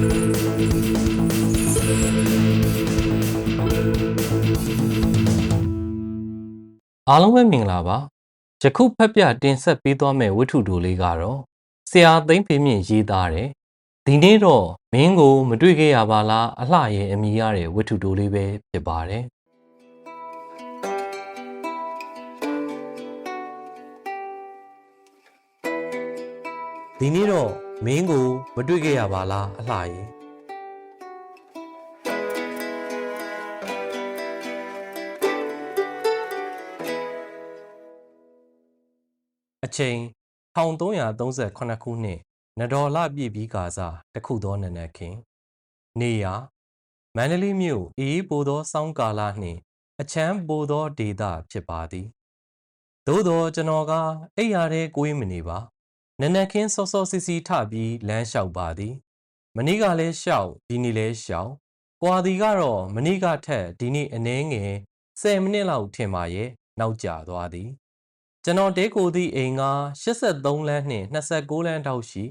အားလုံးပဲမင်္ဂလာပါယခုဖက်ပြတင်ဆက်ပေးသွားမယ့်ဝတ္ထုတိုလေးကတော့ဆရာသိမ့်ဖေမြင့်ရေးသားတယ်ဒီနေ့တော့မင်းကိုမတွေ့ခဲ့ရပါလားအလှရဲ့အမိရတဲ့ဝတ္ထုတိုလေးပဲဖြစ်ပါတယ်ဒီနေ့တော့ မင်းကိုမတွေ့ခဲ့ရပါလားအလှရဲ့အချိန်1338ခုနှစ်နဒေါ်လပြည့်ပြီးကာစားတခုသောနနက်ခင်းနေရမန္တလေးမြို့အေးပိုသောစောင်းကာလနှင့်အချမ်းပိုသောဒေသဖြစ်ပါသည်သို့သောကျွန်တော်ကအိပ်ရာထဲကိုယ်မနေပါ နနက်ခင်းစောစောစီစီထပြီးလမ်းလျှောက်ပါသည်မနေ့ကလည်းလျှောက်ဒီနေ့လည်းလျှောက်ကွာဒီကတော့မနေ့ကထက်ဒီနေ့အနည်းငယ်10မိနစ်လောက်ထင်ပါရဲ့နောက်ကျသွားသည်ကျွန်တော်တဲကိုသည့်အိမ်က83လမ်းနှင့်29လမ်းတောက်ရှိ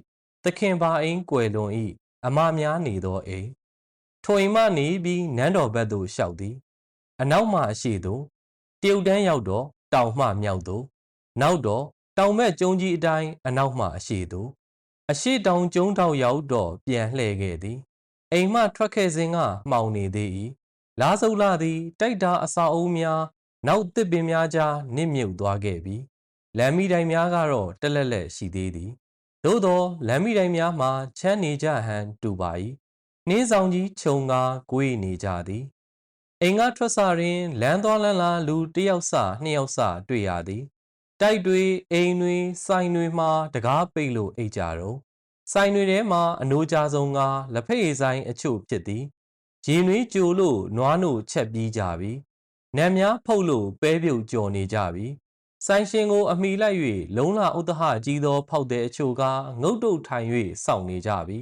သခင်ပါအိမ်ကွယ်လွန်၏အမများနေသောအိမ်ထိုအိမ်မှနေပြီးနန်းတော်ဘက်သို့လျှောက်သည်အနောက်မှအရှိသို့တရုတ်တန်းရောက်တော့တောင်မှမြောက်သို့နောက်တော့ တောင်ဘက်ကျုံကြီးအတိုင်းအနောက်မှအရှိသို့အရှိတောင်ကျုံတောက်ရောက်တော့ပြန်လှည့်ခဲ့သည်အိမ်မှထွက်ခဲ့စဉ်ကမှောင်နေသေး၏လာစုပ်လာသည်တိုက်တာအစာအုပ်များနောက်တစ်ပင်များကြားနစ်မြုပ်သွားခဲ့ပြီလမ်းမီတိုင်များကတော့တက်လက်လက်ရှိသေးသည်သို့သောလမ်းမီတိုင်များမှာချမ်းနေကြဟန်တူပါ၏နှင်းဆောင်ကြီးခြုံကားကိုေးနေကြသည်အိမ်ကထွက်စာတွင်လမ်းသွားလမ်းလာလူတစ်ယောက်စနှစ်ယောက်စတွေ့ရသည် တိုက်တွေအိမ်တွေဆိုင်တွေမှာတကားပိတ်လို့အိတ်ကြတော့ဆိုင်တွေထဲမှာအနိုးကြဆုံးကလက်ဖက်ရည်ဆိုင်အချို့ဖြစ်သည်ရေနွေးကြိုလို့နွားနို့ချက်ပြီးကြပြီနံများဖုတ်လို့ပဲပြုတ်ကြော်နေကြပြီဆိုင်ရှင်ကိုအမိလိုက်၍လုံလာဥဒဟကြီးသော ဖောက်တဲ့အချို့ကငုတ်တုတ်ထိုင်၍စောင့်နေကြပြီ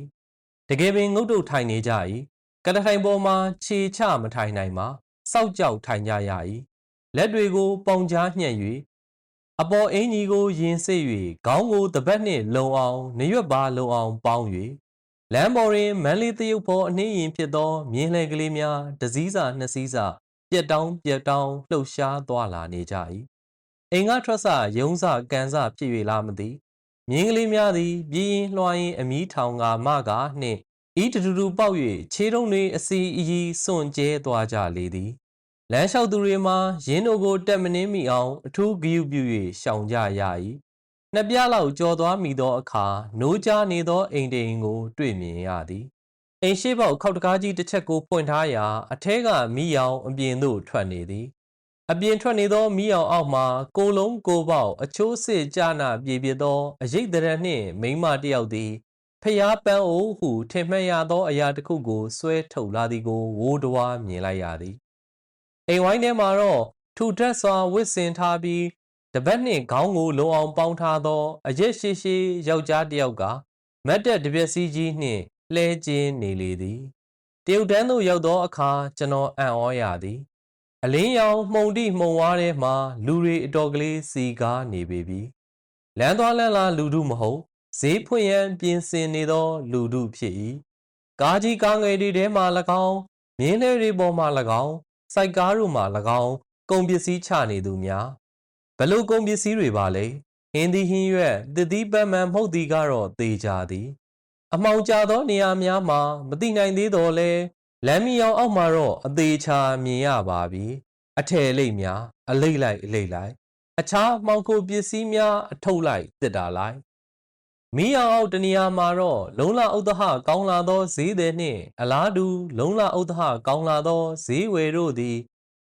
တကယ်ပင်ငုတ်တုတ်ထိုင်နေကြ၏ကတထိုင်ပေါ်မှာခြေချမထိုင်နိုင်ပါစောက်ကြောက်ထိုင်ကြရ၏လက်တွေကိုပုံကြားညှက်၍ အပေါ်အင်းကြီးကိုရင်စိတ်၍ခေါင်းကိုတပတ်နှင့်လုံအောင်နရွက်ပါလုံအောင်ပေါင်း၍လမ်းပေါ်တွင်မန်းလေးတရုပ်ပေါ်အနှင်းရင်ဖြစ်သော မြင်းလှဲကလေးများတစည်းစာနှစ်စည်းစာပြက်တောင်းပြက်တောင်းလှုပ်ရှားသွားလာနေကြ၏အိမ်ကထွက်စရုံးစကန်စဖြစ်၍လားမသိမြင်းကလေးများသည်ပြင်းရင်လွှာရင်အမီးထောင်ကမကနှင့်ဤတတူတူပေါက်၍ခြေတုံးတွေအစီအီစွန့်ကျဲသွားကြလေသည် လမ်းလျှောက်သူတွေမှာရင်းတို့ကိုတက်မနှင်းမိအောင်အထူးဂယုပြု၍ရှောင်ကြရ၏နှစ်ပြားလောက်ကြော်သွားမိသောအခါနိုးကြားနေသောအိမ်တိန်ကို တွေ့မြင်ရသည်အိမ်ရှိပေါက်ခောက်တကားကြီးတစ်ချက်ကိုပွင့်ထားရာအထဲကမိယောင်အပြင်သို့ထွက်နေသည်အပြင်ထွက်နေသောမိအောင်အောက်မှကိုလုံးကိုပေါက်အချိုးစစ်ကြနာပြေပြသောအရိတ်တရနှင့်မိမတယောက်သည်ဖျားပန်းအိုးဟုထင်မှတ်ရသောအရာတစ်ခုကိုဆွဲထုတ်လာသည်ကိုဝိုးတဝါမြင်လိုက်ရသည် အိမ်ဝိုင်းထဲမှာတော့ထူထပ်စွာဝစ်စင်ထားပြီးတပတ်နှင့်ခေါင်းကိုလုံအောင်ပေါင်းထားသော အရက်ရှိရှိယောက်ျားတစ်ယောက်ကမတ်တက်တပြက်စီကြီးနှင့်လှဲကျင်းနေလေသည်တရုတ်တန်းသို့ရောက်သောအခါကျွန်တော်အံ့ဩရသည် အလင်းရောင်မှုန်တိမှုန်ဝါးထဲမှာလူတွေအတော်ကလေးစီကားနေပေပြီလမ်းသွားလမ်းလာလူတို့မဟုတ်ဈေးဖွင့်ရန်ပြင်ဆင်နေသော လူတို့ဖြစ်၏ကားကြီးကားငယ်တွေထဲမှ၎င်းမြင်းလဲတွေပေါ်မှ၎င်း စိုက်ကားတို့မှ၎င်းကုန်ပစ္စည်းချနေသူများဘလို့ကုန်ပစ္စည်းတွေပါလဲဟင်းသည်ဟင်းရွက်တတိပန်းမှန်မဟုတ်သည်ကတော့သေချာသည် အမှောင်ကျသောနေရာများမှာမသိနိုင်သေးတော့လဲလမ်းမီအောင်အောက်မှာတော့အသေးချာမြင်ရပါပြီအထယ်လိတ်များအလိတ်လိုက်အလိတ်လိုက်အခြားမှောင်ခိုပစ္စည်းများအထုတ်လိုက်တစ်တာလိုက် မီးအောင်အောက်တနေရာမှာတော့လုံလဥဒဟကောင်းလာသောဈေးသည်နှင့် အလားတူလုံလဥဒဟကောင်းလာသောဈေးဝယ်တို့သည်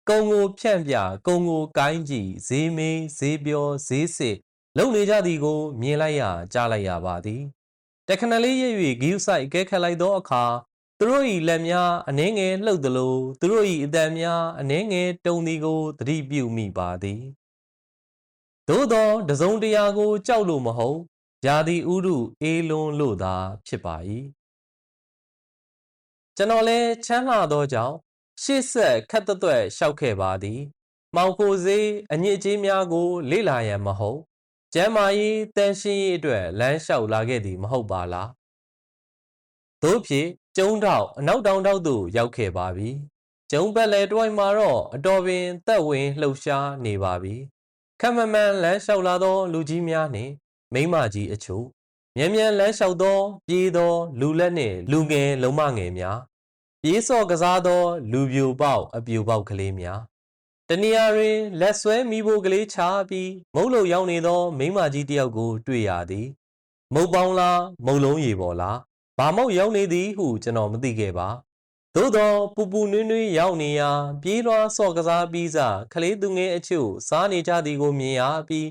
ကုံကိုဖြန့်ပြကုံကိုကိုင်းကြည့်ဈေးမေးဈေးပြောဈေးစစ်လုံနေကြသည်ကို မြင်လိုက်ရကြားလိုက်ရပါသည်တခဏလေးရ၍ဂီယူဆိုင်ကဲခတ်လိုက်သောအခါသူတို့၏လက်များအနှင်းငယ်လှုပ်သလိုသူတို့၏အတန်များအနှင်းငယ်တုံသည်ကိုသတိပြုမိပါသည်သို့သောတစုံတရာကိုကြောက်လို့မဟုတ် ယာဒီဥရုအေးလွန်းလို့သာဖြစ်ပါ၏ကျွန်တော်လဲချမ်းသာသောကြောင့်ရှေ့ဆက်ခက်သွက်ရှောက်ခဲ့ပါသည် မောင်ကိုစေးအညစ်အကြေးများကို လေ့လာရန်မဟုတ်ကျမ်းမာရေးတန်ရှင်းရေးအတွက်လမ်းလျှောက်လာခဲ့သည်မဟုတ်ပါလားတို့ဖြစ်ကျုံတောက်အနောက်တောင်တောက်သို့ရောက်ခဲ့ပါပြီကျုံပတ်လဲတွိုင်းမှာတော့အတော်ပင်သက်ဝင်လှုပ်ရှားနေပါပြီခက်မမှန်လမ်းလျှောက်လာသောလူကြီးများနှင့် မိန်းမကြီးအချို့မြန်မြန်လမ်းလျှောက်သော ပြေးသော လူလက်နှင့် လူငယ်လုံးမငယ်များပြေးစော့ကစားသော လူပြိုပေါက်အပြိုပေါက်ကလေးများတနေရာတွင်လက်ဆွဲမိဖို့ကလေးချပြီးမုတ်လုံရောက်နေသော မိန်းမကြီးတစ်ယောက်ကို တွေ့ရသည်မုတ်ပေါင်းလားမုတ်လုံးရေပေါ်လားဘာမောက်ရောက်နေသည်ဟုကျွန်တော်မသိခဲ့ပါသို့သောပူပူနွေးနွေးရောက်နေရာ ပြေးလွှားစော့ကစားပြီးစကလေးသူငယ်အချို့စားနေကြသည်ကိုမြင်ရပြီး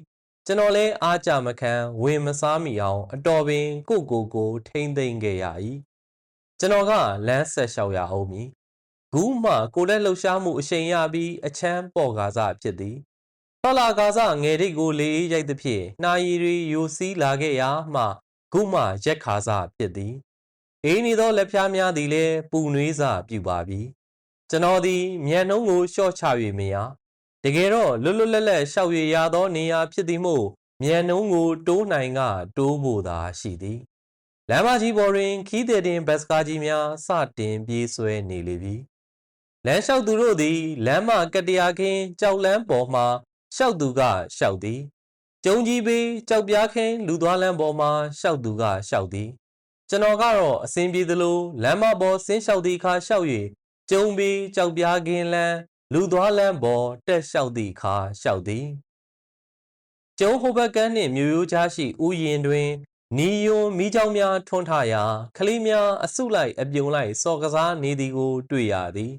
ကျွန်တော်လည်းအားကြမခံဝင်မစားမိအောင်အတော်ပင်ကိုကိုကိုထိမ့်သိမ့်ခဲ့ရ၏ကျွန်တော်ကလမ်းဆက်လျှောက်ရအောင်မည်ဂူးမှကိုလက်လှုပ်ရှားမှုအရှိန်ရပြီးအချမ်းပေါ်ကားစဖြစ်သည်ဖလာကားစငယ်တိတ်ကိုလေအေးရိုက်သဖြင့်နှာရည်တွေယိုစီးလာခဲ့ရာမှဂူးမှရက်ခါစဖြစ်သည်အေးနေသောလက်ဖျားများသည်လည်းပူနွေးစပြုပါပြီကျွန်တော်သည်မြန်နှုံးကိုရှော့ချ၍မရ တကယ်တော့လွတ်လွတ်လပ်လပ်ရှောက်ရရသောနေရာဖြစ်သည်မို့မြန်နှုံးကိုတိုးနိုင်ကတိုးဖို့သာရှိသည်လမ်းမကြီးပေါ်တွင် ခီးတဲ့တင်ဘတ်စကားကြီးများစတင်ပြေးဆွဲနေလေပြီလမ်းလျှောက်သူတို့သည်လမ်းမကတရာခင်းကြောက်လန်းပေါ်မှရှောက်သူကရှောက်သည်ကျုံကြီးပေးကြောက်ပြားခင်းလူသွားလမ်းပေါ်မှရှောက်သူကရှောက်သည်ကျွန်တော်ကတော့အစင်ပြေသလိုလမ်းမပေါ်ဆင်းလျှောက်သည့်အခါရှောက်၍ကျုံပေးကြောက်ပြားခင်းလမ်း လူသွားလမ်းပေါ်တက်လျှောက်သည့်အခါရှောက်သည်ကျုံဟိုဘက်ကန်းနှင့်မြို့ရိုးကြားရှိဥယျင်တွင် နီယွန်မိเจ้าများထွန်းထရာကလေးများအစုလိုက်အပြုံလိုက်စော်ကစားနေသည်ကိုတွေ့ရသည်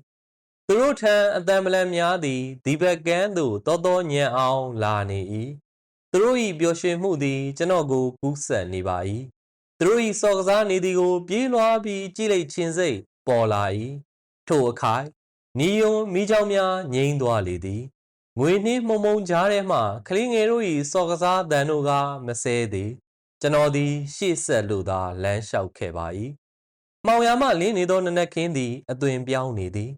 သူတို့ထံအတံပလံများသည်ဒီဘက်ကန်းသို့တောတောညံ့အောင်လာနေ၏သူတို့၏ပျော်ရွှင်မှုသည်ကျွန်တော်ကိုကူးဆက်နေပါ၏သူတို့၏စော်ကစားနေသည်ကိုပြေးလွှားပြီးကြည့်လိုက်ခြင်းစိတ်ပေါ်လာ၏ထိုအခိုက် နီယွန်မိကြောင်များငိမ့်သွားလေသည်ငွေနှင်းမှုံမှုံကြားထဲမှကလေးငယ်တို့၏စော်ကစားတန်တို့ကမဆဲသည်ကျွန်တော်သည် ရှေ့ဆက်လို့သာလမ်းလျှောက်ခဲ့ပါ၏မောင်ရမလင်းနေသောနနက်ခင်းသည်အသွင်ပြောင်းနေသည်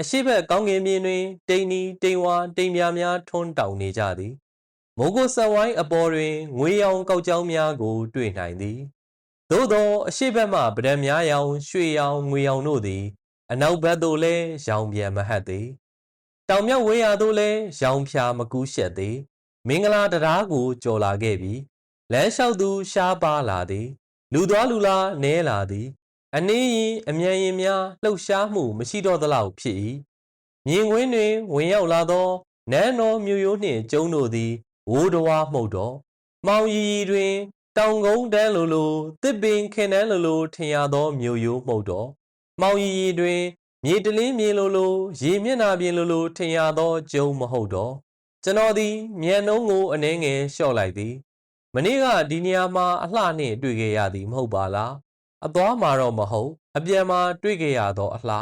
အရှိဘက်ကောင်းကင်မြင်းတွင်တိန်နီတိန်ဝါတိန်ပြားများထွန်းတောင်နေကြသည်မိုးကိုဆက်ဝိုင်းအပေါ်တွင်ငွေရောင်ကောက်ကြောင်းများကို တွေ့နိုင်သည်သို့သောအရှိဘက်မှပဒံများရောင်ရွှေရောင်ငွေရောင်တို့သည် အနောက်ဘက်သို့လည်းရောင်ပြန်မဟတ်သည်တောင်မြောက်ဝေးရာသို့လည်းရောင်ဖြာမကူးရှက်သည်မင်္ဂလာတရားကိုကြော်လာခဲ့ပြီလမ်းလျှောက်သူရှားပါလာသည် လူသွားလူလာနဲလာသည်အနည်းရင်အမြန်ရင်များလှုပ်ရှားမှုမရှိတော့သလောက်ဖြစ်၏မြင်ကွင်းတွင်ဝင်ရောက်လာသောနန်းတော်မြို့ရိုးနှင့်ကျုံတို့သည်ဝိုးတဝါမှုတ်တော့မှောင်ရီရီတွင် တောင်ကုန်းတန်းလိုလိုတစ်ပင်ခင်တန်းလိုလိုထင်ရသောမြို့ရိုးမှုတ်တော့ မှောင်ရီရီတွင်မြေတလင်းမြေလိုလိုရေမျက်နှာပြင်လိုလိုထင်ရသောကျုံမဟုတ်တော့ကျွန်တော်သည်မြန်နှုံးကိုအနှဲငယ်လျှော့လိုက်သည်မနေ့ကဒီနေရာမှာအလှနှင့်တွေ့ခဲ့ရသည်မဟုတ်ပါလားအသွားမှာတော့မဟုတ်အပြန်မှာတွေ့ခဲ့ရသောအလှ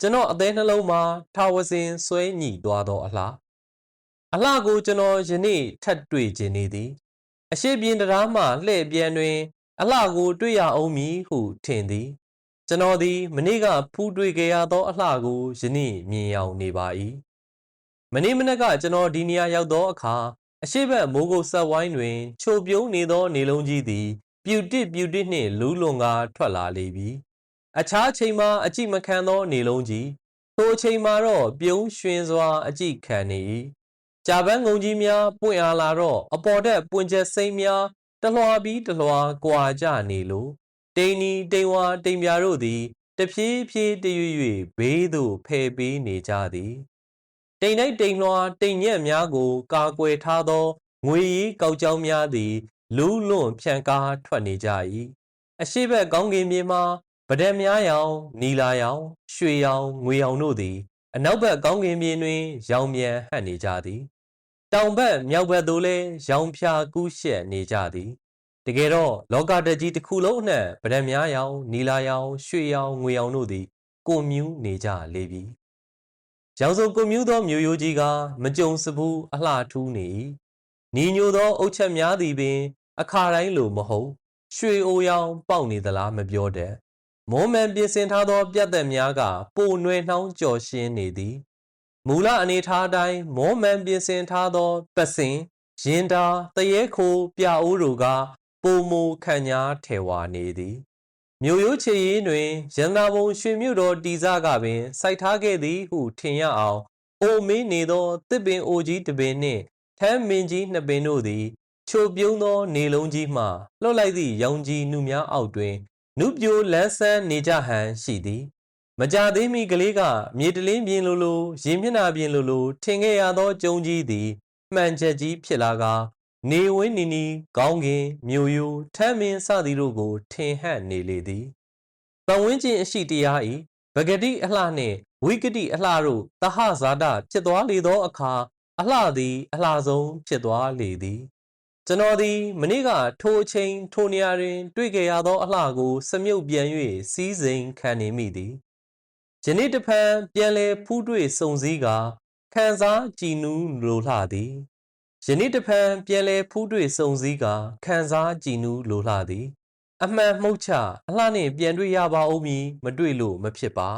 ကျွန်တော်အသေးနှလုံးမှာထာဝစဉ်ဆွဲညှိသွားသောအလှအလှကိုကျွန်တော်ယနေ့ထပ်တွေ့ခြင်းနေသည်အရှိပြင်းတရားမှလှည့်ပြန်တွင် အလှကိုတွေ့ရအောင်မည်ဟုထင်သည် ကျွန်တော်သည်မနေ့ကဖူးတွေ့ခဲ့ရသောအလှကိုယနေ့မြင်ရောက်နေပါ၏မနေ့မနက်ကကျွန်တော်ဒီနေရာရောက်သောအခါအရှိဘက်မိုးကုတ်ဆက်ဝိုင်းတွင် ချိုပြုံးနေသောနေလုံးကြီးသည် ပြူတစ်ပြူတစ်နှင့်လူးလွန်ကားထွက်လာလေပြီအခြားချိန်မှာအကြည့်မခံသောနေလုံးကြီးထိုအချိန်မှာတော့ပြုံးရွှင်စွာအကြည့်ခံနေ၏ကြာပန်းငုံကြီးများပွင့်အားလာတော့အပေါ်တက်ပွင့်ချက်စိမ့်များတလွှာပြီးတလွှာကွာကြနေလို့ တိန်နီတိန်ဝါတိန်ပြာတို့သည်တဖြည်းဖြည်းတရွ၍ဘေးသို့ဖယ်ပေးနေကြသည်တိမ်၌တိမ်လွှာတိမ်ညက်များကို ကာကွယ်ထားသောငွေရီကောက်ကြောင်းများသည် လူးလွန့်ဖြန့်ကားထွက်နေကြ၏အရှိဘက်ကောင်းကင်မြေမှာဗဒက်များရောင်နီလာရောင်ရွှေရောင်ငွေရောင်တို့သည် အနောက်ဘက်ကောင်းကင်မြေတွင် ရောင်မြန်ဟပ်နေကြသည် တောင်ဘက်မြောက်ဘက်သို့လည်းရောင်ဖြာကူးရှက်နေကြသည် တကယ်တော့လောကတကြီးတစ်ခုလုံးအနှံ့ဗဒက်များရောင်နီလာရောင်ရွှေရောင်ငွေရောင်တို့သည်ကိုမြူးနေကြလေပြီရောင်စုံကွန်မြူးသောမျိုးရိုးကြီးကမကြုံစဘူးအလှထူးနေ၏နီညိုသောအုတ်ချက်များသည်ပင် အခါတိုင်းလိုမဟုတ်ရွှေအိုရောင်ပေါက်နေသလားမပြောတတ်မွန်မှန်ပြင်ဆင်ထားသော ပြတ်သက်များကပိုနွယ်နှောင်းကြော်ရှင်းနေသည်မူလအနေထားအတိုင်းမွန်မှန်ပြင်ဆင်ထားသောပစင်ရင်တာတရေခိုပြအိုးတို့က ပုံမူခန့်ညားထဲဝါနေသည်မြို့ရိုးချေရင်တွင်ရန်သာဘုံရွှေမြို့တော်တီစားကပင်စိုက်ထားခဲ့သည်ဟုထင်ရအောင်အိုမင်းနေသောတစ်ပင်အိုကြီးတစ်ပင်နှင့်ထမ်းမင်းကြီးနှစ်ပင်တို့သည်ချိုပြုံးသောနေလုံးကြီးမှလှုပ်လိုက်သည့်ရောင်ကြီးနှူများအောက်တွင်နုပြိုလန်းဆန်းနေကြဟန်ရှိသည်မကြသေးမီကလေးကမြေတလင်းပြင်းလိုလိုရင်မျက်နှာပြင်းလိုလိုထင်ခဲ့ရသောကျုံကြီးသည်မှန်ချက်ကြီးဖြစ်လာကာ နေဝင်းနီနီကောင်းကင်မြို့ရိုးထမ်းမင်းစသည်တို့ကို ထင်ဟပ်နေလေသည်ပဝင်းကျင်အရှိတရားဤဗဂတိအလှနှင့်ဝိကတိအလှတို့တဟဇာတဖြစ်သွားလေသောအခါအလှသည် အလှဆုံးဖြစ်သွားလေသည်ကျွန်တော်သည်မနေ့ကထိုအချိန်ထိုနေရာတွင် တွေ့ကြရသောအလှကို စမြုပ်ပြန်၍စီးစိမ်ခံနေမိသည်ယနေ့တစ်ဖန်ပြန်လဲဖူးတွေ့စုံစည်းကာခံစားကြည်နူးလိုလှသည် ယနေ့တစ်ဖန်ပြန်လဲဖူးတွေ့စုံစည်းကာခံစားကြည်နူးလိုလှသည် အမှန်မှုတ်ချအလှနှင့်ပြန်တွေ့ရပါဦးမည်မတွေ့လို့မဖြစ်ပါ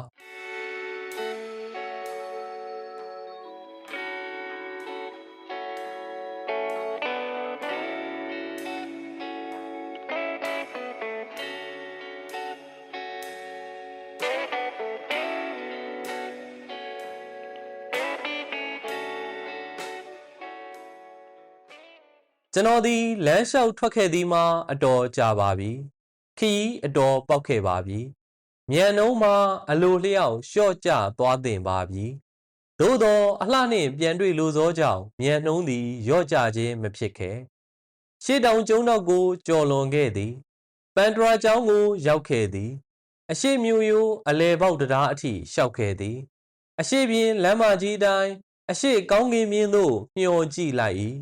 ကျွန်တော်သည်လမ်းလျှောက်ထွက်ခဲ့သည်မှာအတော်ကြာပါပြီခီးအတော်ပောက်ခဲ့ပါပြီမြန်နှုံးမှာအလိုလျောက်လျှော့ကျသွားတင်ပါပြီသို့သောအလှနှင့်ပြန်တွေ့လိုသောကြောင့်မြန်နှုံးသည်ရော့ကျခြင်းမဖြစ်ခဲ့ရှေ့တောင်ကျုံတော့ကိုကြော်လွန်ခဲ့သည်ပန်တရာကျောင်းကိုရောက်ခဲ့သည် အရှိမျိုးရိုးအလဲပေါက်တရားအထိရှောက်ခဲ့သည် အရှိပြင်းလမ်းမကြီးအတိုင်းအရှိကောင်းကင်မြင်းသို့မျှော်ကြည့်လိုက်၏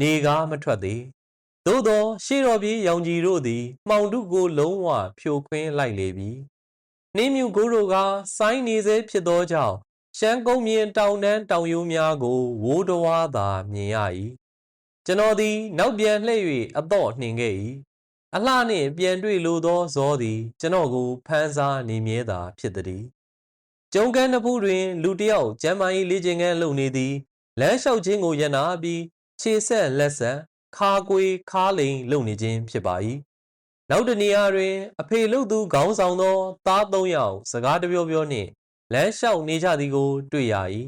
နေကားမထွက်သေးသို့သောရှေ့တော်ပြေးရောင်ကြီးတို့သည်မှောင်တုကိုလုံးဝဖြိုခွင်းလိုက်လေပြီနှင်းမြူကိုတို့ကစိုင်းနေစေဖြစ်သောကြောင့်ရှမ်းကုန်းမြင်တောင်တန်းတောင်ရိုးများကိုဝိုးတဝါသာမြင်ရ၏ကျွန်တော်သည်နောက်ပြန်လှည့်၍အတော့နှင်ခဲ့၏အလှနှင့်ပြန်တွေ့လိုသောဇောသည် ကျွန်တော်ကိုဖမ်းစားနေမြဲသာဖြစ်သည်ကျုံကန်းတစ်ဖူးတွင် လူတစ်ယောက်ကျမ်းမာရေးလေ့ကျင့်ခန်းလုပ်နေသည်လမ်းလျှောက်ခြင်းကိုရနာပြီး ခြေဆက်လက်ဆက်ခါကွေခါလိန်လုပ်နေခြင်းဖြစ်ပါ၏နောက်တနေရာတွင် အဖေလုတ်သူခေါင်းဆောင်သော သားသုံးယောက်စကားတပြောပြောနှင့်လမ်းလျှောက်နေကြသည်ကို တွေ့ရ၏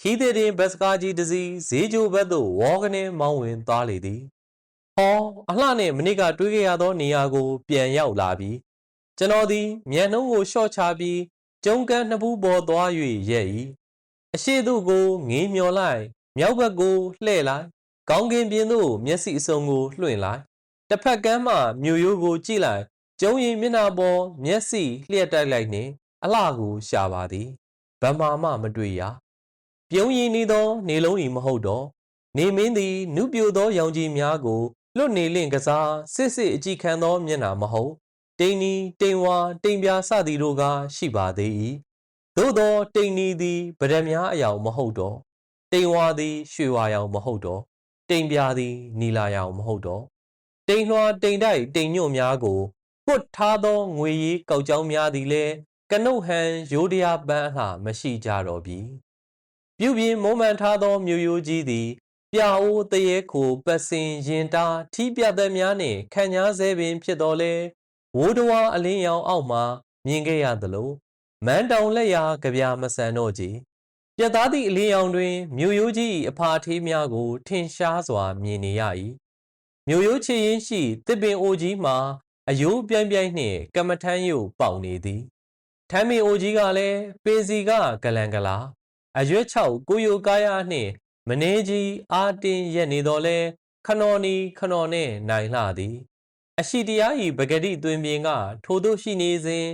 ခီးတဲ့တင်ဘတ်စကားကြီးတစ်စီးဈေးကြိုဘက်သို့ဝေါကနေမောင်းဝင်သွားလေသည်ဟောအလှနှင့်မနစ်ကတွေးခဲ့ရသောနေရာကို ပြန်ရောက်လာပြီကျွန်တော်သည်မြန်နှုံးကိုရှော့ချပြီးကျုံကန်းနှစ်ဖူးပေါ်သွား၍ရဲ့၏အရှိသူကိုငေးမျော်လိုက် မြောက်ဘက်ကိုလှဲ့လိုက်ကောင်းကင်ပြင်သို့မျက်စိအစုံကိုလွှင့်လိုက်တစ်ဖက်ကမ်းမှမြို့ရိုးကိုကြည့်လိုက်ကျုံရင်မျက်နှာပေါ်မျက်စိလျှက်တိုက်လိုက်နှင့်အလှကိုရှာပါသည်ဗမာမှမတွေ့ရပြုံးရင်နေသော နေလုံးဤမဟုတ်တော့နေမင်းသည်နုပြိုသောရောင်ကြီးများကိုလွတ်နေလင့်ကစားစစ်စစ်အကြည့်ခံသောမျက်နှာမဟုတ်တိန်နီတိန်ဝါတိန်ပြာစသည်တို့ကရှိပါသေး၏သို့သောတိန်နီသည်ဗဒများအယောင်မဟုတ်တော့ တိန်ဝါသည်ရွှေဝါရောင်မဟုတ်တော့တိမ်ပြာသည်နီလာရောင်မဟုတ်တော့တိမ်လွှာတိမ်တိုက်တိမ်ညွန့်များကိုပွတ်ထားသောငွေရီကောက်ကြောင်းများသည်လည်းကနုတ်ဟန်ရိုးတရာပန်းအလှမရှိကြတော့ပြီပြုတ်ပြင်းမုံမှန်ထားသောမြို့ရိုးကြီးသည်ပြအိုးတရေခိုပတ်စင်ရင်တာထီးပြသက်များနှင့်ခံညာဆဲပင်ဖြစ်တော်လဲဝိုးတဝါအလင်းရောင်အောက်မှမြင်ခဲ့ရသလိုမန်းတောင်လက်ရာကြပြမဆန်တော့ကြည် ပြတ်သားသည့်အလင်းရောင်တွင်မြို့ရိုးကြီး၏အဖာထေးများကို ထင်ရှားစွာမြင်နေရ၏မြို့ရိုးချေရင်ရှိတစ်ပင်အိုကြီးမှာအယိုးပြိုင်ပြိုင်နှင့်ကမ္မထမ်းယုတ်ပေါက်နေသည်ထမ်းမင်အိုကြီးကလည်းပေစီကဂလန်ကလာအရွက်၆ကိုယိုကားရနှင့်မနေကြီးအာတင်ရက်နေတော်လဲခနော်နီခနော်နဲ့နိုင်လှသည်အရှိတရားဤပဂတိတွင်ပြင်က ထိုတို့ရှိနေစဉ်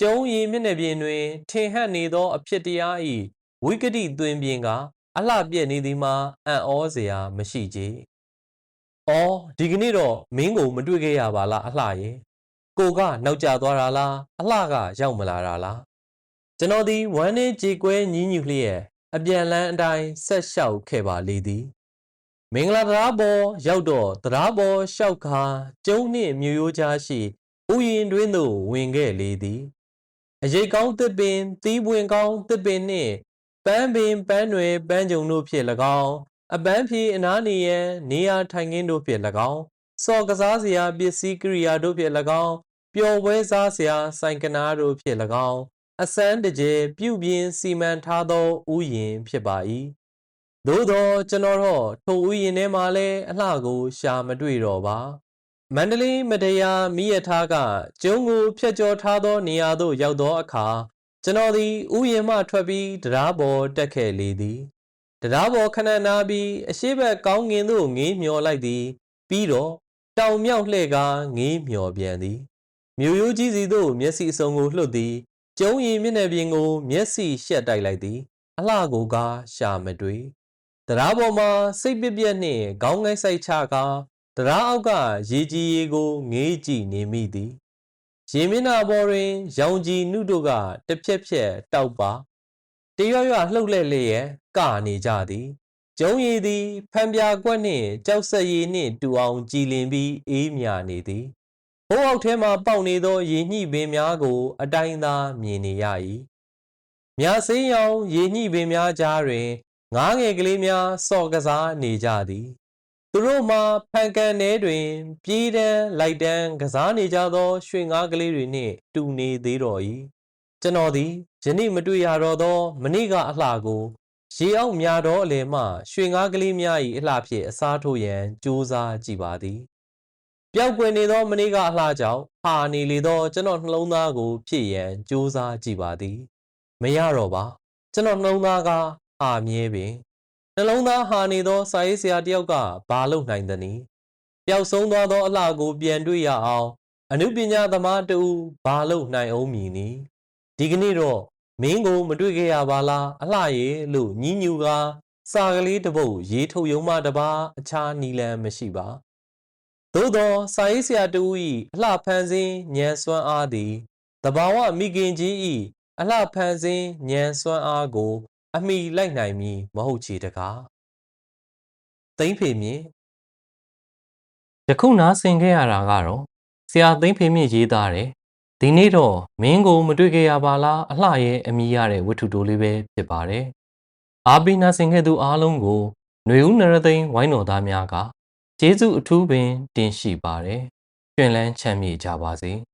ကျုံရီမျက်နှာပြင်တွင် ထင်ဟပ်နေသောအဖြစ်တရားဤ ဝိကတိသွင်းပြင်းကအလှပြက်နေသည်မှာအံ့ဩစရာမရှိကြ။အော်ဒီကနေ့တော့မင်းကိုမတွေ့ခဲ့ရပါလားအလှရဲ့။ကိုကနောက်ကျသွားတာလားအလှကရောက်မလာတာလား။ကျွန်တော်ဒီဝမ်းနေကြေကွဲညင်းညူလျက်အပြန်လန်းအတိုင်းဆက်လျှောက်ခဲ့ပါလေသည်။မင်္ဂလာတရားပေါ်ရောက်တော့တရားပေါ်လျှောက်ခါကျုံနှင့်မြို့ရိုးကြားရှိဥယျင်တွင်သို့ဝင်ခဲ့လေသည်။အရေးကောင်းတစ်ပင်သီးပွင့်ကောင်းတစ်ပင်နှင့် ပန်းပင်ပန်းတွေပန်းကြုံတို့ဖြင့်၎င်းအပန်းဖြေအနားနေရန်နေရာထိုင်ခင်းတို့ဖြင့်၎င်းစော်ကစားစရာပစ္စည်းကိရိယာတို့ဖြင့်၎င်းပျော်ပွဲစားစရာဆိုင်ကနာတို့ဖြင့်၎င်းအစမ်းတကျဲပြုပြင်စီမံထားသောဥယျာဉ်ဖြစ်ပါ၏သို့သောကျွန်တော်တော့ထိုဥယျာဉ်ထဲမှာလည်းအလှကိုရှာမတွေ့တော့ပါမန္တလေးမတရားမိရထားကကျုံကိုဖျက်ကျော်ထားသောနေရာသို့ရောက်သောအခါ ကျွန်တော်သည်ဥယျာဉ်မှထွက်ပြီးတရားပေါ်တက်ခဲ့လေသည်တရားပေါ်ခဏနာပြီးအရှိဘက်ကောင်းငင်သို့ငေးမျောလိုက်သည် ပြီးတော့တောင်မြောက်လှဲ့ကားငေးမျောပြန်သည်မြို့ရိုးကြီးစီသို့မျက်စိအစုံကိုလွှတ်သည်ကျုံရီမျက်နှာပြင်ကို မျက်စိရှက်တိုက်လိုက်သည် အလှကိုကားရှာမတွေ့တရားပေါ်မှာစိတ်ပြက်ပြက်နှင့်ခေါင်းငိုက်ဆိုင်ချကားတရားအောက်ကရေကြီးရေကိုငေးကြည့်နေမိသည် ရေမျက်နှာပေါ်တွင်ရောင်ကြီးနုတို့ကတစ်ဖြက်ဖြက်တောက်ပါတရွရွလှုပ်လှဲ့လျက်ကနေကြသည်ကျုံရည်သည်ဖန်ပြာကွက်နှင့်ကြောက်ဆက်ရည်နှင့်တူအောင်ကြည်လင်ပြီးအေးမြနေသည်ဘိုးအောက်ထဲမှပေါက်နေသောရေညှိပင်များကို အတိုင်းသာမြင်နေရ၏မြဆေးရောင်ရေညှိပင်များကြားတွင်ငားငယ်ကလေးများစော်ကစားနေကြသည် သူတို့မှဖန်ကန်ထဲတွင် ပြေးတန်းလိုက်တန်းကစားနေကြသောရွှေငါးကလေးတွေနှင့် တူနေသေးတော်၏ကျွန်တော်သည်ယနေ့မတွေ့ရတော့သောမနေ့ကအလှကိုရေအောက်မြာတော်အလယ်မှရွှေငါးကလေးများ၏အလှဖြင့်အစားထိုးရန်ကြိုးစားကြည့်ပါသည်ပျောက်ကွယ်နေသောမနေ့ကအလှကြောင့်ဟာနေလေသောကျွန်တော်နှလုံးသားကို ဖြည့်ရန်ကြိုးစားကြည့်ပါသည် မရတော့ပါ ကျွန်တော်နှလုံးသားကဟာမြဲပင် နှလုံးသားဟာနေသောစာရေးဆရာတစ်ယောက်ကဘာလုပ်နိုင်သနည်းပျောက်ဆုံးသွားသောအလှကိုပြန်တွေ့ရအောင်အနုပညာသမားတူဘာလုပ်နိုင်အောင်မည်နည်းဒီကနေ့တော့မင်းကိုမတွေ့ခဲ့ရပါလားအလှရဲ့လို့ညင်းညူကစာကလေးတစ်ပုဒ်ရေးထုတ်ယုံမှတပါအခြားနီလန်မရှိပါသို့သောစာရေးဆရာတူ၏အလှဖန်ဆင်းဉာဏ်စွမ်းအားသည်တဘာဝမိခင်ကြီး၏အလှဖန်ဆင်းဉာဏ်စွမ်းအားကို အမိလိုက်နိုင်မည်မဟုတ်ချေတကားသိမ့်ဖေမြင့်ယခုနားဆင်ခဲ့ရတာကတော့ဆရာသိမ့်ဖေမြင့်ရေးသားတယ်ဒီနေ့တော့မင်းကိုမတွေ့ခဲ့ရပါလားအလှရဲ့အမိရတဲ့ဝတ္ထုတိုးလေးပဲဖြစ်ပါတယ်အားပေးနာဆင်ခဲ့သူအားလုံးကိုຫນွေဦးနရသိန်းဝိုင်းတော်သားများကကျေးဇူးအထူးပင်တင်ရှိပါတယ်။ကျွင်လန်းချမ်းမြေ့ကြပါစေ။